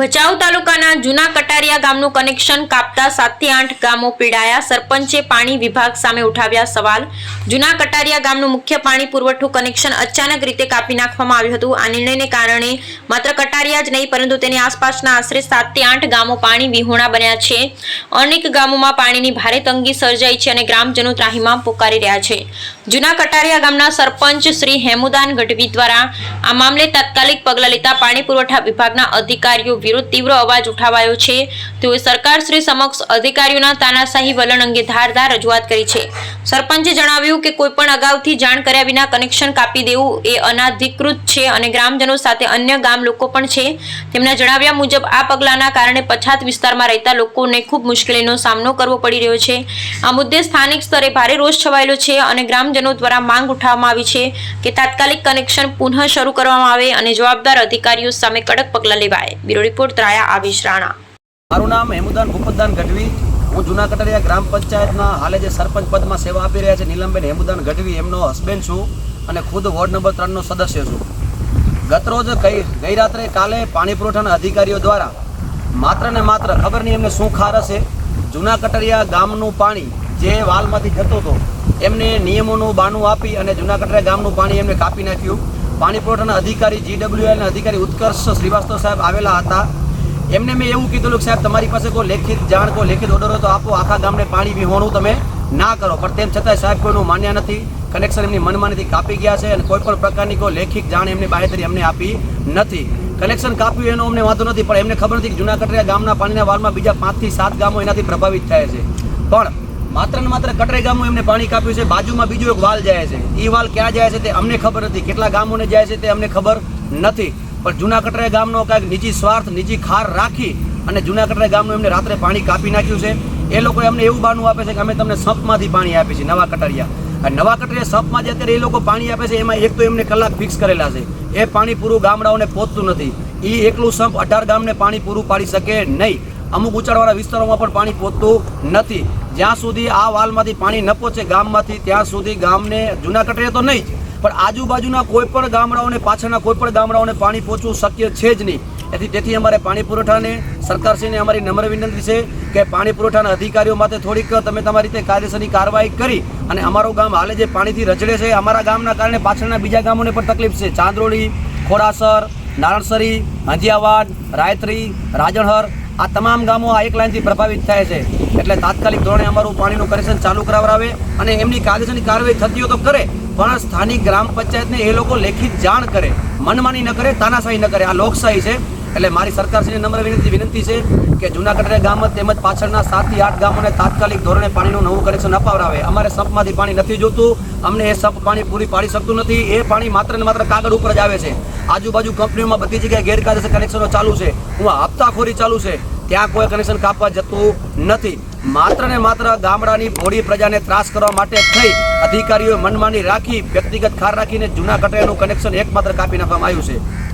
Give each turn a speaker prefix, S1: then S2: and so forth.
S1: ભચાઉ તાલુકાના જૂના કટારિયા ગામનું કનેક્શન કાપતા સાતથી આઠ ગામો પીડાયા. સરપંચે પાણી વિભાગ સામે ઉઠાવ્યા સવાલ. જૂના કટારિયા ગામનું મુખ્ય પાણી પુરવઠું કનેક્શન અચાનક રીતે કાપી નાખવામાં આવ્યું હતું. આ નિર્ણયને કારણે માત્ર કટારિયા જ નહીં, પરંતુ તેની આસપાસના આશરે સાતથી આઠ ગામો પાણી વિહોણા બન્યા છે. અનેક ગામોમાં પાણીની ભારે તંગી સર્જાઈ છે અને ગ્રામજનો ત્રાહીમાં પોકારી રહ્યા છે. જૂના કટારિયા ગામના સરપંચ શ્રી હેમુદાન ગઢવી દ્વારા આ મામલે તાત્કાલિક પગલાં લેતા પાણી પુરવઠા વિભાગના અધિકારીઓ વિરુદ્ધ તીવ્ર અવાજ ઉઠાવાયો છે. તેઓએ સરકાર શ્રી સમક્ષ અધિકારીઓના તાનાશાહી વલણ અંગે ધારદાર રજૂઆત કરી છે. સરપંચે જણાવ્યું કે કોઈપણ અગાઉથી જાણ કર્યા વિના કનેક્શન કાપી દેવું એ અનાધિકૃત છે અને ગ્રામજનો સાથે અન્ય ગામ લોકો પણ છે. તેમના જણાવ્યા મુજબ આ પગલાંના કારણે પછાત વિસ્તારમાં રહેતા લોકોને ખૂબ મુશ્કેલીનો સામનો કરવો પડી રહ્યો છે. આ મુદ્દે સ્થાનિક સ્તરે ભારે રોષ છવાયેલો છે અને ગ્રામજનો દ્વારા માંગ ઉઠાવવામાં આવી છે કે તાત્કાલિક કનેક્શન પુનઃ શરૂ કરવામાં આવે અને જવાબદાર અધિકારીઓ સામે કડક પગલાં લેવાય. બ્યુરો રિપોર્ટ ત્રાયા આવિશ રાણા.
S2: મારું નામ હેમુદાન ભૂપતદાન ગઢવી. હું જૂના કટરિયા ગ્રામ પંચાયતના હાલે જે સરપંચ પદમાં સેવા આપી રહ્યા છે નીલમબેન હેમુદાન ગઢવી, એમનો હસબેન્ડ છું અને ખુદ વોર્ડ નંબર ત્રણનો સદસ્ય છું. ગતરોજ ગઈ ગઈ રાત્રે કાલે પાણી પુરવઠાના અધિકારીઓ દ્વારા માત્ર ને માત્ર ખબર નહીં એમને શું ખાર હશે. જૂના કટરિયા ગામનું પાણી જે વાલમાંથી જતો હતો એમને નિયમોનું બાનું આપી અને જૂના કટરા ગામનું પાણી એમને કાપી નાખ્યું. પાણી પુરવઠાના અધિકારી જીડબ્લ્યુએલના અધિકારી ઉત્કર્ષ શ્રીવાસ્તવ સાહેબ આવેલા હતા. એમને મેં એવું કીધું કે સાહેબ, તમારી પાસે કોઈ લેખિત જાણ, કોઈ લેખિત ઓર્ડર તો આપો, આખા ગામને પાણી વિહોણું તમે ના કરો. પણ તેમ છતાંય સાહેબ, કોઈનું માન્ય નથી. કનેક્શન એમની મનમાનીથી કાપી ગયા છે અને કોઈ પણ પ્રકારની કોઈ લેખિત જાણ એમની બાહેતરી અમને આપી નથી. કનેક્શન કાપ્યું એનો અમને વાંધો નથી, પણ એમને ખબર નથી કે જૂના કટરિયા ગામના પાણીના વાળમાં બીજા પાંચથી સાત ગામો એનાથી પ્રભાવિત થાય છે. પણ માત્ર ને માત્ર કટરાઈ ગામનું એમને પાણી કાપ્યું છે, બાજુમાં બીજું એક વાલ જાય છે. એ વાલ ક્યાં જાય છે તે અમને ખબર નથી. કેટલા ગામોને જાય છે તે અમને ખબર નથી. પણ જૂના કટરાઈ ગામનો કાંઈક નિજી સ્વાર્થ, નિજી ખાર રાખી અને જૂના કટરાઈ ગામનું એમને રાત્રે પાણી કાપી નાખ્યું છે. એ લોકો એમને એવું બાનું આપે છે કે અમે તમને સંપમાંથી પાણી આપીએ છીએ, નવા કટરિયા. અને નવા કટરિયા સંપમાં જે અત્યારે એ લોકો પાણી આપે છે, એમાં એક તો એમને કલાક ફિક્સ કરેલા છે. એ પાણી પૂરું ગામડાઓને પહોંચતું નથી. એ એકલું સંપ અઢાર ગામને પાણી પૂરું પાડી શકે નહીં. અમુક ઉંચાણવાળા વિસ્તારોમાં પણ પાણી પહોંચતું નથી. જ્યાં સુધી આ વાલમાંથી પાણી ન પહોંચે ગામમાંથી, ત્યાં સુધી ગામને જૂના કટરે તો નહીં જ. પણ આજુબાજુના કોઈ પણ ગામડાઓને, પાછળના કોઈ પણ ગામડાઓને પાણી પહોંચવું શક્ય છે જ નહીં. એથી તેથી અમારે પાણી પુરવઠાને, સરકારશ્રીને અમારી નમ્ર વિનંતી છે કે પાણી પુરવઠાના અધિકારીઓ માટે થોડીક તમે તમારી રીતે કાયદેસરની કાર્યવાહી કરી અને અમારું ગામ હાલે જે પાણીથી રચડે છે, અમારા ગામના કારણે પાછળના બીજા ગામોને પણ તકલીફ છે. ચાંદરોળી ખોડાસર નારણસરી, હંજિયાવાડ, રાયત્રી, રાજણહર આ તમામ ગામો આ એક લાઇનથી પ્રભાવિત થાય છે. એટલે તાત્કાલિક ધોરણે અમારું પાણીનું કનેક્શન ચાલુ કરાવરાવે અને એમની કાયદેસરની કાર્યવાહી થતી હોય તો કરે, પણ સ્થાનિક ગ્રામ પંચાયતને એ લોકો લેખિત જાણ કરે. મનમાની ન કરે, તાનાશાહી ન કરે. આ લોકશાહી છે. એટલે મારી સરકારશ્રીને નમ્ર વિનંતી વિનંતી છે કે જૂના કટરિયા ગામ તેમજ પાછળના સાતથી આઠ ગામોને તાત્કાલિક ધોરણે પાણીનું નવું કનેક્શન અપાવરાવે. અમારે સંપમાંથી પાણી નથી જોતું, અમને એ સંપ પાણી પૂરી પાડી શકતું નથી, એ પાણી માત્ર ને માત્ર કાગળ ઉપર જ આવે છે. આજુબાજુ કંપનીઓમાં બધી જગ્યાએ ગેરકાયદેસર કનેક્શનો ચાલુ છે. હું હપ્તાખોરી ચાલુ છે. ત્યાં કોઈ કનેક્શન કાપવા જતું નથી. માત્ર ને માત્ર ગામડાની ભોળી પ્રજાને ત્રાસ કરવા માટે થઈ અધિકારીઓએ મનમાની રાખી, વ્યક્તિગત ખાર રાખીને જૂના કટરિયાનું કનેક્શન એકમાત્ર કાપી નાખવામાં આવ્યું છે.